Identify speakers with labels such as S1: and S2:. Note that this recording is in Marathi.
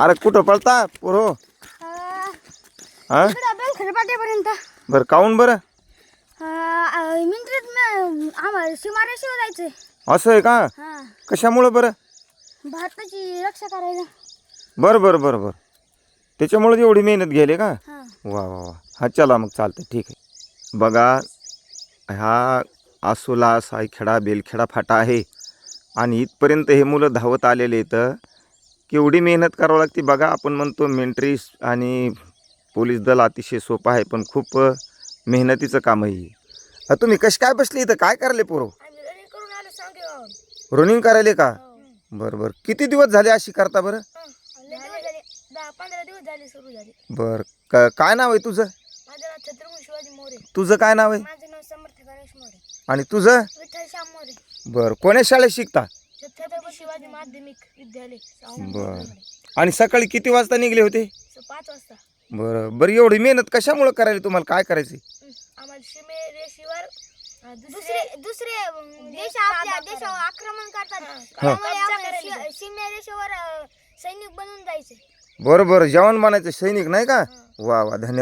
S1: अरे कुठं पळता? पोरो हा.
S2: बेलखेडपाट्यापर्यंत
S1: बरं काऊन बरं?
S2: आम्हाला जायचंय.
S1: असं आहे का?
S2: हा.
S1: कशामुळं बरं?
S2: भारताची रक्षा करायला.
S1: बरं बरं बरं बरं. त्याच्यामुळे एवढी मेहनत घ्यायले का?
S2: हा.
S1: वा वा वा. हा चला मग चालतं ठीक आहे. बघा हा आसोला सायखेडा बेलखेडा फाटा आहे. आणि इथपर्यंत हे मुलं धावत आलेले तर केवढी मेहनत करावं लागते. बघा आपण म्हणतो मिलिटरी आणि पोलीस दल अतिशय सोपं आहे पण खूप मेहनतीचं काम आहे हे. तुम्ही कशी काय बसली इथं? काय करायले पोरो?
S2: रनिंग
S1: करायले का? बरं बरं. किती दिवस झाले अशी करता बरं? बरं. काय नाव आहे तुझं? तुझं काय नाव आहे? आणि तुझं? बरं. कोण्या शाळेत शिकता?
S2: शिवाजी माध्यमिक विद्यालय
S1: बरं. आणि सकाळी किती वाजता निघले होते?
S2: पाच वाजता.
S1: बरं. बरं एवढी मेहनत कशामुळं करायला तुम्हाला? काय करायची?
S2: आम्हाला सीमे रेषेवर दुसरे दुसरे देश आपल्या देशावर आक्रमण करतात. त्यामुळे आम्हाला सी- सीमे रेषेवर अं, सैनिक बनून जायचे.
S1: बरं बरं. जेवण बनायचं सैनिक नाही का? वा वा. धन्यवाद.